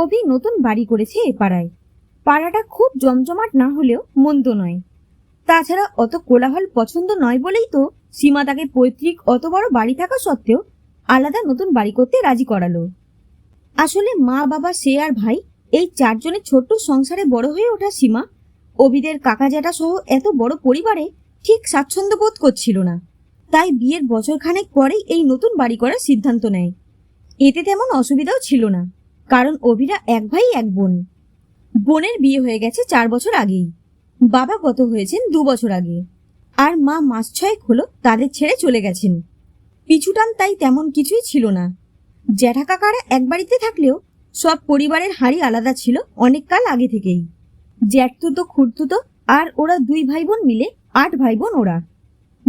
অভি নতুন বাড়ি করেছে এ পাড়ায়। পাড়াটা খুব জমজমাট না হলেও মন্দ নয়। তাছাড়া অত কোলাহল পছন্দ নয় বলেই তো সীমা তাকে পৈতৃক অত বড় বাড়ি থাকা সত্ত্বেও আলাদা নতুন বাড়ি করতে রাজি করালো। আসলে মা, বাবা, সে আর ভাই এই চারজনের ছোট্ট সংসারে বড় হয়ে ওঠা সীমা অভিদের কাকা জ্যাঠা সহ এত বড় পরিবারে ঠিক স্বাচ্ছন্দ্য বোধ করছিল না। তাই বিয়ের বছরখানেক পরেই এই নতুন বাড়ি করার সিদ্ধান্ত নেয়। এতে তেমন অসুবিধাও ছিল না। কারণ অভিরা এক ভাই, এক বোন। বোনের বিয়ে হয়ে গেছে চার বছর আগেই। বাবা গত হয়েছেন দু বছর আগে। আর মা মাস ছয়েক হলো তাদের ছেড়ে চলে গেছেন। পিছুটান তাই তেমন কিছুই ছিল না। জ্যাঠা কাকারা এক বাড়িতে থাকলেও সব পরিবারের হাড়ি আলাদা ছিল অনেক কাল আগে থেকেই। জ্যাঠতুতো, খুঁড়তুতো আর ওরা দুই ভাই বোন মিলে আট ভাই বোন ওরা।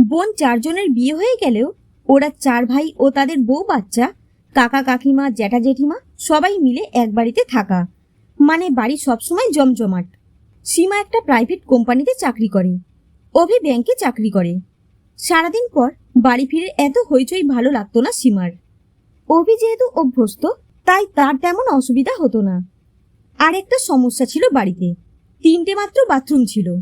বোন চারজনের বিয়ে হয়ে গেলেও ওরা চার ভাই ও তাদের বউ বাচ্চা কাকা কাকিমা, জ্যাঠা জেঠিমা সবাই মিলে এক বাড়িতে থাকা। মানে বাড়ি সবসময় জমজমাট। সীমা একটা প্রাইভেট কোম্পানিতে চাকরি করে। অভি ব্যাংকে চাকরি করে। সারাদিন পর বাড়ি ফিরে এত হইচই ভালো লাগতো না সীমার। অভি যেহেতু অভ্যস্ত, তাই তার তেমন অসুবিধা হতো না। আর একটা সমস্যা ছিল বাড়িতে। তিনটে মাত্র বাথরুম ছিল।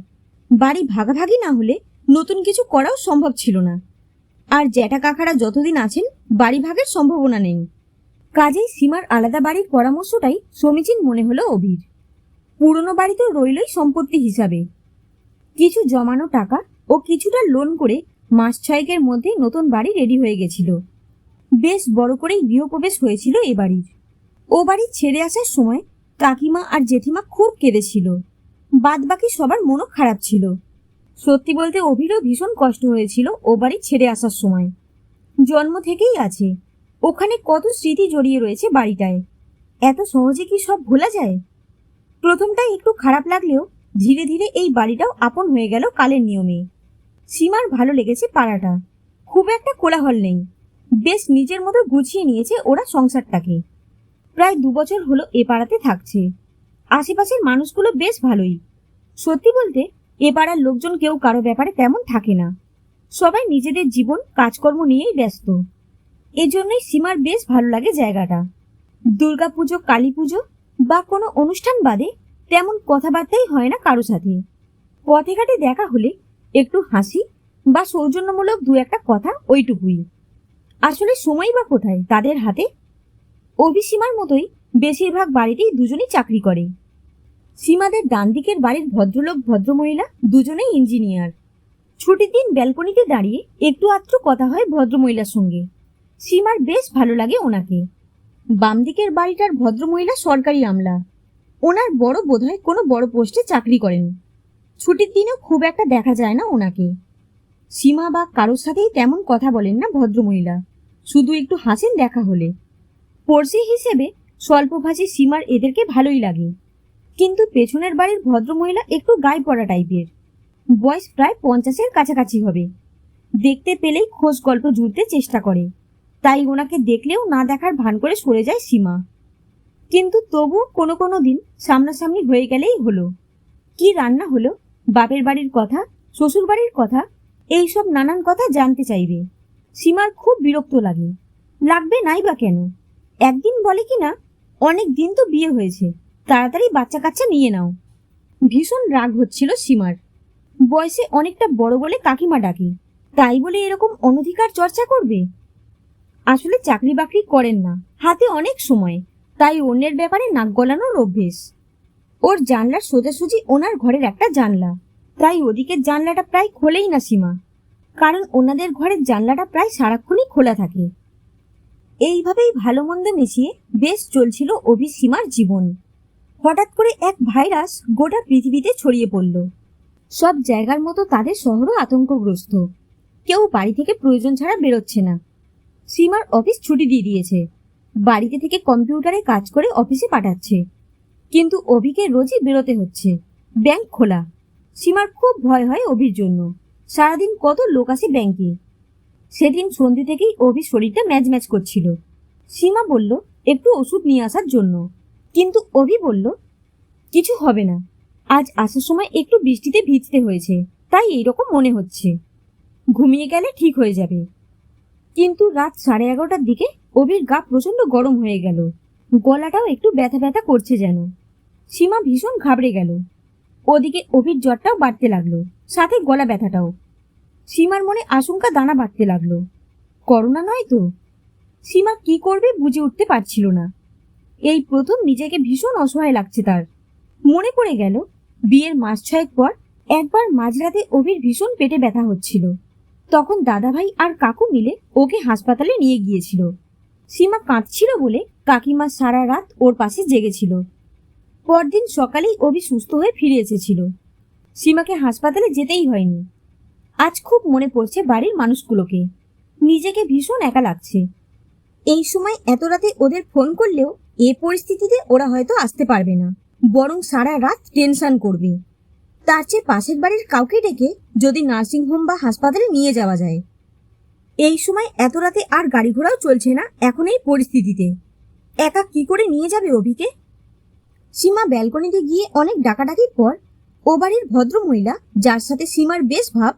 বাড়ি ভাগাভাগি না হলে নতুন কিছু করাও সম্ভব ছিল না। আর জ্যাঠা কাকারা যতদিন আছেন, বাড়ি ভাগের সম্ভাবনা নেই। কাজেই সীমার আলাদা বাড়ির পরামর্শটাই সমীচীন মনে হলো অভির। পুরনো বাড়িতে রইলই সম্পত্তি হিসাবে। কিছু জমানো টাকা ও কিছুটা লোন করে মাস ছয়েকের মধ্যে নতুন বাড়ি রেডি হয়ে গেছিল। বেশ বড় করেই গৃহপ্রবেশ হয়েছিল এ বাড়ির। ও বাড়ি ছেড়ে আসার সময় কাকিমা আর জেঠিমা খুব কেঁদেছিল। বাদ বাকি সবার মনও খারাপ ছিল। সত্যি বলতে অভিরও ভীষণ কষ্ট হয়েছিল ও বাড়ি ছেড়ে আসার সময়। জন্ম থেকেই আছে। ওখানে কত স্মৃতি জড়িয়ে রয়েছে বাড়িটায়। এত সহজে কি সব ভোলা যায়? প্রথমটাই একটু খারাপ লাগলেও ধীরে ধীরে এই বাড়িটাও আপন হয়ে গেল কালের নিয়মে। সীমার ভালো লেগেছে পাড়াটা। খুব একটা কোলাহল নেই। বেশ নিজের মতো গুছিয়ে নিয়েছে ওরা সংসারটাকে। প্রায় দু বছর হলো এ পাড়াতে থাকছে। আশেপাশের মানুষগুলো বেশ ভালোই। সত্যি বলতে এ পাড়ার লোকজন কেউ কারও ব্যাপারে তেমন থাকে না। সবাই নিজেদের জীবন, কাজকর্ম নিয়েই ব্যস্ত। এজন্যই সীমার বেশ ভালো লাগে জায়গাটা। দুর্গাপুজো কালী পুজো বা কোনো অনুষ্ঠান বাদে তেমন কথাবার্তাই হয় না কারও সাথে। পথে ঘাটে দেখা হলে একটু হাসি বা সৌজন্যমূলক দু একটা কথা ওইটুকুই। আসলে সময় বা কোথায় তাদের হাতে? অভিসীমার মতোই বেশিরভাগ বাড়িতেই দুজনেই চাকরি করে। সীমাদের ডান দিকের বাড়ির ভদ্রলোক, ভদ্রমহিলা দুজনেই ইঞ্জিনিয়ার। ছুটির দিন ব্যালকনিতে দাঁড়িয়ে একটু আত্র কথা হয় ভদ্রমহিলার সঙ্গে। সীমার বেশ ভালো লাগে ওনাকে। বাম দিকের বাড়িটার ভদ্রমহিলা সরকারি আমলা। ওনার বড় বোধহয় কোনো বড় পোস্টে চাকরি করেন। ছুটির দিনেও খুব একটা দেখা যায় না ওনাকে। সীমা বা কারোর সাথেই তেমন কথা বলেন না ভদ্রমহিলা। শুধু একটু হাসেন দেখা হলে। পড়শি হিসেবে স্বল্পভাষী সীমার এদেরকে ভালোই লাগে। কিন্তু পেছনের বাড়ির ভদ্রমহিলা একটু গায়ে পড়া টাইপের বয়স প্রায় পঞ্চাশের কাছাকাছি হবে। দেখতে পেলেই খোঁজ গল্প জুড়তে চেষ্টা করে। তাই ওনাকে দেখলেও না দেখার ভান করে সরে যায় সীমা। কিন্তু তবুও কোনো কোনো দিন সামনাসামনি হয়ে গেলেই হলো। কি রান্না হলো? বাপের বাড়ির কথা? শ্বশুর বাড়ির কথা? এইসব নানান কথা জানতে চাইবে। সীমার খুব বিরক্ত লাগে। লাগবে নাই বা কেন? একদিন বলে কি না অনেক দিন তো বিয়ে হয়েছে। তাড়াতাড়ি বাচ্চা কাচ্চা নিয়ে নাও। ভীষণ রাগ হচ্ছিল সীমার। বয়সে অনেকটা বড় বলে কাকিমা ডাকে। তাই বলে এরকম অনধিকার চর্চা করবে? আসলে চাকরি বাকরি করেন না। হাতে অনেক সময়। তাই অন্যের ব্যাপারে নাক গলানোর অভ্যেস। ওর জানলার সোজাসুজি ওনার ঘরের একটা জানলা। তাই ওদিকের জানলাটা প্রায় খোলেই না সীমা। কারণ ওনাদের ঘরের জানলাটা প্রায় সারাক্ষণই খোলা থাকে। এইভাবেই ভালো মন্দ মিশিয়ে বেশ চলছিল অভি সীমার জীবন। হঠাৎ করে এক ভাইরাস গোটা পৃথিবীতে ছড়িয়ে পড়ল। সব জায়গার মতো তাদের শহরও আতঙ্কগ্রস্ত। কেউ বাড়ি থেকে প্রয়োজন ছাড়া বেরোচ্ছে না। সীমার অফিস ছুটি দিয়ে দিয়েছে। বাড়িতে থেকে কম্পিউটারে কাজ করে অফিসে পাঠাচ্ছে। কিন্তু অভিকে রোজই বেরোতে হচ্ছে। ব্যাংক খোলা। সীমার খুব ভয় হয় অভির জন্য। সারাদিন কত লোক আসে ব্যাংকে। সেদিন সন্ধে থেকেই অভির শরীরটা ম্যাচ ম্যাচ করছিল। সীমা বলল, একটু ওষুধ নিয়ে আসার জন্য। কিন্তু অভি বলল, কিছু হবে না। আজ আসার সময় একটু বৃষ্টিতে ভিজতে হয়েছে, তাই এইরকম মনে হচ্ছে। ঘুমিয়ে গেলে ঠিক হয়ে যাবে। কিন্তু রাত সাড়ে এগারোটার দিকে অভির গা প্রচণ্ড গরম হয়ে গেল। গলাটাও একটু ব্যথা ব্যথা করছে যেন। সীমা ভীষণ ঘাবড়ে গেল। ওদিকে অভির জ্বরটাও বাড়তে লাগল, সাথে গলা ব্যথাটাও। সীমার মনে আশঙ্কা দানা বাড়তে লাগল। করোনা নয় তো? সীমা কি করবে বুঝে উঠতে পারছিল না। এই প্রথম নিজেকে ভীষণ অসহায় লাগছে তার। মনে পড়ে গেল, বিয়ের মাস ছয়েক পর একবার মাঝরাতে অভির ভীষণ পেটে ব্যথা হচ্ছিল। তখন দাদাভাই আর কাকু মিলে ওকে হাসপাতালে নিয়ে গিয়েছিল। সীমা কাঁদছিল বলে কাকিমা সারা রাত ওর পাশে জেগেছিল। পরদিন সকালেই অভি সুস্থ হয়ে ফিরে এসেছিল। সীমাকে হাসপাতালে যেতেই হয়নি। আজ খুব মনে পড়ছে বাড়ির মানুষগুলোকে। নিজেকে ভীষণ একা লাগছে। এই সময় এত রাতে ওদের ফোন করলেও এ পরিস্থিতিতে ওরা হয়তো আসতে পারবে না। বরং সারা রাত টেনশন করবে। তার চেয়ে পাশের বাড়ির কাউকে ডেকে যদি নার্সিংহোম বা হাসপাতালে নিয়ে যাওয়া যায়। এই সময় এত রাতে আর গাড়ি ঘোড়াও চলছে না এখন এই পরিস্থিতিতে। একা কি করে নিয়ে যাবে অভিকে? সীমা ব্যালকনিতে গিয়ে অনেক ডাকাডাকির পর ও বাড়ির ভদ্রমহিলা, যার সাথে সীমার বেশ ভাব,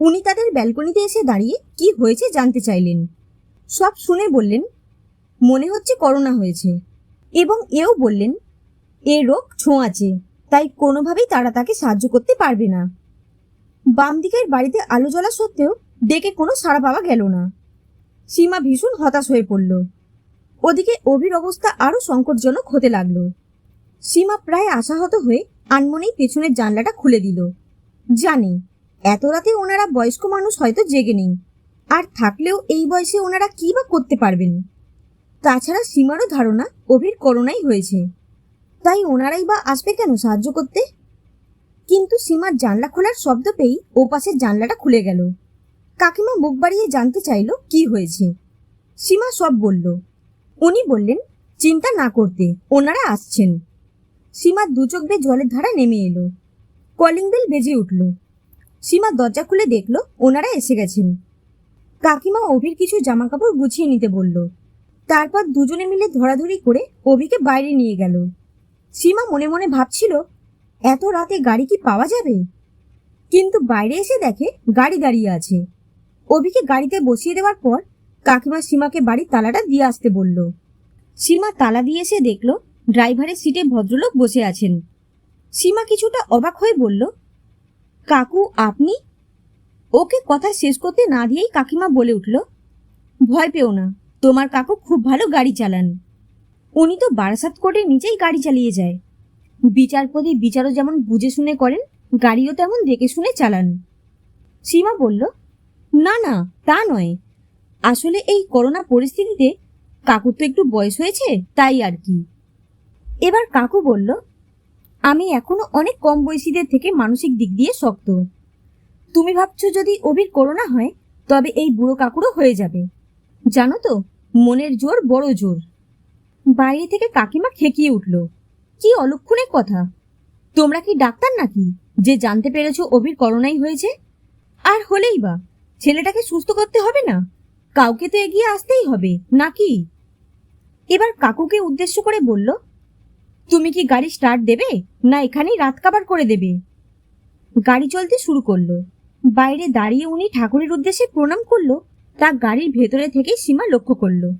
উনি তাদের ব্যালকনিতে এসে দাঁড়িয়ে কি হয়েছে জানতে চাইলেন। সব শুনে বললেন, মনে হচ্ছে করোনা হয়েছে। এবং এও বললেন, এ রোগ ছোঁয়াচে, তাই কোনোভাবেই তারা তাকে সাহায্য করতে পারবে না। বাম দিকের বাড়িতে আলো জ্বলা সত্ত্বেও ডেকে কোনো সাড়া পাওয়া গেল না। সীমা ভীষণ হতাশ হয়ে পড়ল। ওদিকে অভির অবস্থা আরও সংকটজনক হতে লাগল। সীমা প্রায় আশাহত হয়ে আনমনেই পেছনের জানলাটা খুলে দিল। জানি, এত রাতে ওনারা বয়স্ক মানুষ হয়তো জেগে নেই। আর থাকলেও এই বয়সে ওনারা কী বা করতে পারবেন? তাছাড়া সীমারও ধারণা অভির করোনাই হয়েছে। তাই ওনারাই বা আসবে কেন সাহায্য করতে? কিন্তু সীমার জানলা খোলার শব্দ পেয়েই ও পাশের জানলাটা খুলে গেল। কাকিমা মুখ বাড়িয়ে জানতে চাইল, কি হয়েছে? সীমা সব বলল। উনি বললেন, চিন্তা না করতে, ওনারা আসছেন। সীমার দু চোখ বেয়ে জলের ধারা নেমে এলো। কলিং বেল বেজে উঠল। সীমা দরজা খুলে দেখল, ওনারা এসে গেছেন। কাকিমা অভির কিছু জামা কাপড় গুছিয়ে নিতে বলল। তারপর দুজনে মিলে ধরাধরি করে অভিকে বাইরে নিয়ে গেল। সীমা মনে মনে ভাবছিল, এত রাতে গাড়ি কি পাওয়া যাবে? কিন্তু বাইরে এসে দেখে গাড়ি দাঁড়িয়ে আছে। অভিকে গাড়িতে বসিয়ে দেওয়ার পর কাকিমা সীমাকে বাড়ির তালাটা দিয়ে আসতে বলল। সীমা তালা দিয়ে এসে দেখল, ড্রাইভারের সিটে ভদ্রলোক বসে আছেন। সীমা কিছুটা অবাক হয়ে বলল, কাকু, আপনি? ওকে কথা শেষ করতে না দিয়েই কাকিমা বলে উঠল, ভয় পেও না, তোমার কাকু খুব ভালো গাড়ি চালান। উনি তো বারাসাত কোর্টে নিজেই গাড়ি চালিয়ে যায়। বিচারপতি বিচারও যেমন বুঝে শুনে করেন, গাড়িও তেমন দেখে শুনে চালান। সীমা বলল, না না, তা নয়। আসলে এই করোনা পরিস্থিতিতে কাকুর তো একটু বয়স হয়েছে, তাই আর কি। এবার কাকু বলল, আমি এখনও অনেক কম বয়সীদের থেকে মানসিক দিক দিয়ে শক্ত। তুমি ভাবছ যদি অভির করোনা হয়, তবে এই বুড়ো কাকুরও হয়ে যাবে। জানো তো, মনের জোর বড় জোর। বাইরে থেকে কাকিমা খেকিয়ে উঠল। কি অলক্ষণের কথা? তোমরা কি ডাক্তার নাকি, যে জানতে পেরেছ অভির করোনাই হয়েছে? আর হলেই বা, ছেলেটাকে সুস্থ করতে হবে না? কাউকে তো এগিয়ে আসতেই হবে, নাকি? এবার কাকুকে উদ্দেশ্য করে বলল, তুমি কি গাড়ি স্টার্ট দেবে, না এখানেই রাত কাবার করে দেবে? গাড়ি চলতে শুরু করল। বাইরে দাঁড়িয়ে উনি ঠাকুরের উদ্দেশ্যে প্রণাম করল, তা গাড়ির ভেতরে থেকে সীমা লক্ষ্য করল।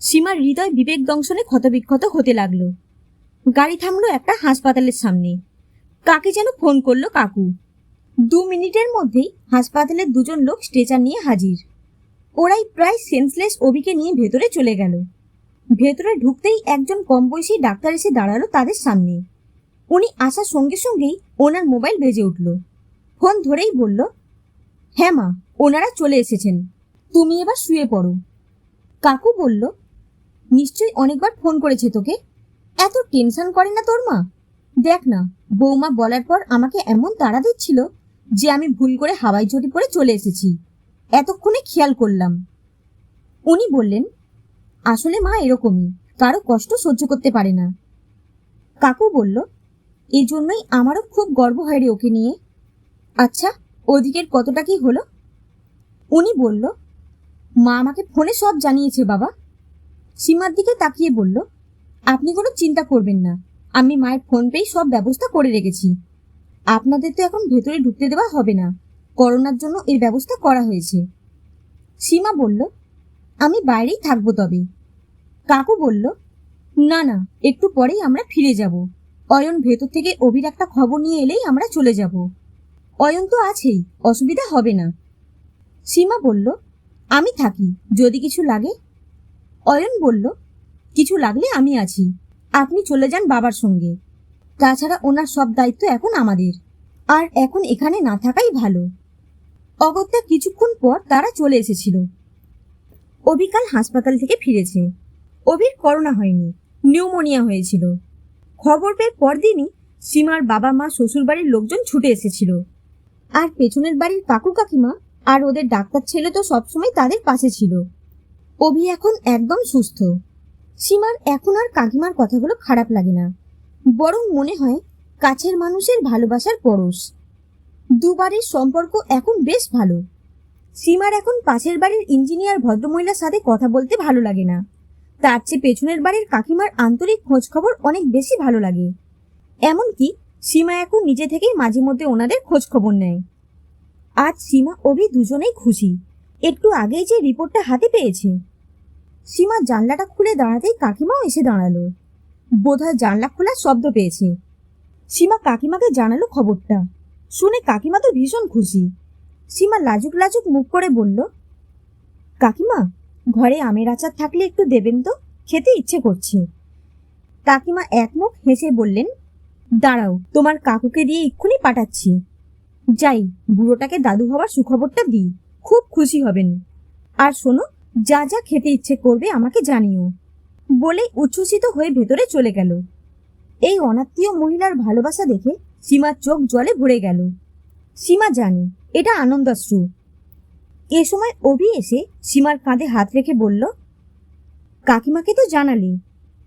সীমার হৃদয় বিবেক দংশনে ক্ষতবিক্ষত হতে লাগল। গাড়ি থামলো একটা হাসপাতালের সামনে। কাকে যেন ফোন করল কাকু। দু মিনিটের মধ্যেই হাসপাতালের দুজন লোক স্ট্রেচার নিয়ে হাজির। ওরাই প্রায় সেন্সলেস অভিকে নিয়ে ভেতরে চলে গেল। ভেতরে ঢুকতেই একজন কম ডাক্তার এসে দাঁড়াল তাদের সামনে। উনি আসার সঙ্গে সঙ্গেই ওনার মোবাইল বেজে উঠল। ফোন ধরেই বলল হ্যাঁ মা, ওনারা চলে এসেছেন। তুমি এবার শুয়ে পড়ো। কাকু বলল, নিশ্চয়ই অনেকবার ফোন করেছে তোকে? এত টেনশন করে না তোর মা? দেখ না, বৌমা বলার পর আমাকে এমন তাড়া দিচ্ছিল যে আমি ভুল করে হাওয়াই চটি পরে চলে এসেছি। এতক্ষণে খেয়াল করলাম। উনি বললেন, আসলে মা এরকমই, কারও কষ্ট সহ্য করতে পারে না। কাকু বলল এই জন্যই আমারও খুব গর্ব হয় রে ওকে নিয়ে। আচ্ছা ওদিকের কতটা কি হলো? উনি বলল, মা আমাকে ফোনে সব জানিয়েছে, বাবা। সীমার দিকে তাকিয়ে বলল, আপনি কোনো চিন্তা করবেন না, আমি মায়ের ফোন পেয়ে সব ব্যবস্থা করে রেখেছি। আপনাদের তো এখন ভেতরে ঢুকতে দেওয়া হবে না, করোনার জন্য এর ব্যবস্থা করা হয়েছে। সীমা বলল, আমি বাইরেই থাকব তবে। কাকু বলল, না না, একটু পরেই আমরা ফিরে যাব। অয়ন ভেতর থেকে অভির একটা খবর নিয়ে এলেই আমরা চলে যাব। অয়ন তো আছেই, অসুবিধা হবে না। সীমা বলল, আমি থাকি, যদি কিছু লাগে? অয়ন বলল, কিছু লাগলে আমি আছি, আপনি চলে যান বাবার সঙ্গে। তাছাড়া ওনার সব দায়িত্ব এখন আমাদের, আর এখন এখানে না থাকাই ভালো। অগত্যা কিছুক্ষণ পর তারা চলে এসেছিল। অবিকাল হাসপাতাল থেকে ফিরেছে। অভির করোনা হয়নি, নিউমোনিয়া হয়েছিল। খবর পেয়ে পরদিনই সীমার বাবা মা শ্বশুরবাড়ির লোকজন ছুটে এসেছিল। আর পেছনের বাড়ির কাকু কাকিমা আর ওদের ডাক্তার ছেলে তো সবসময় তাদের পাশে ছিল। অভি এখন একদম সুস্থ। সীমার এখন আর কাকিমার কথাগুলো খারাপ লাগে না। বরং মনে হয় কাছের মানুষের ভালোবাসার পরশ। দুবারের সম্পর্ক এখন বেশ ভালো। সীমার এখন পাশের বাড়ির ইঞ্জিনিয়ার ভদ্রমহিলার সাথে কথা বলতে ভালো লাগে না। তার চেয়ে পেছনের বাড়ির কাকিমার আন্তরিক খোঁজ খবর অনেক বেশি ভালো লাগে। এমনকি সীমা এখন নিজে থেকেই মাঝে মধ্যে ওনাদের খোঁজ খবর নেয়। আজ সীমা, অভি দুজনেই খুশি। একটু আগেই যে রিপোর্টটা হাতে পেয়েছে। সীমা জানলাটা খুলে দাঁড়াতেই কাকিমাও এসে দাঁড়াল। বোধহয় জানলা খোলার শব্দ পেয়েছে। সীমা কাকিমাকে জানালো খবরটা। শুনে কাকিমা তো ভীষণ খুশি। সীমা লাজুক লাজুক মুখ করে বলল, কাকিমা, ঘরে আমের আচার থাকলে একটু দেবেন তো? খেতে ইচ্ছে করছে। কাকিমা এক মুখ হেসে বললেন দাঁড়াও, তোমার কাকুকে দিয়ে এক্ষুনি পাঠাচ্ছি। যাই, বুড়োটাকে দাদু হওয়ার সুখবরটা দিই। খুব খুশি হবেন। আর শোনো, যা যা খেতে ইচ্ছে করবে আমাকে জানিও। বলে উচ্ছ্বসিত হয়ে ভেতরে চলে গেল। এই অনাত্মীয় মহিলার ভালোবাসা দেখে সীমার চোখ জলে ভরে গেল। সীমা জানে, এটা আনন্দাশ্রু। এ সময় অভি এসে সীমার কাঁধে হাত রেখে বলল, কাকিমাকে তো জানালি,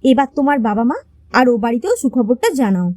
এবার তোমার বাবা মা আর ও বাড়িতেও সুখবরটা জানাও।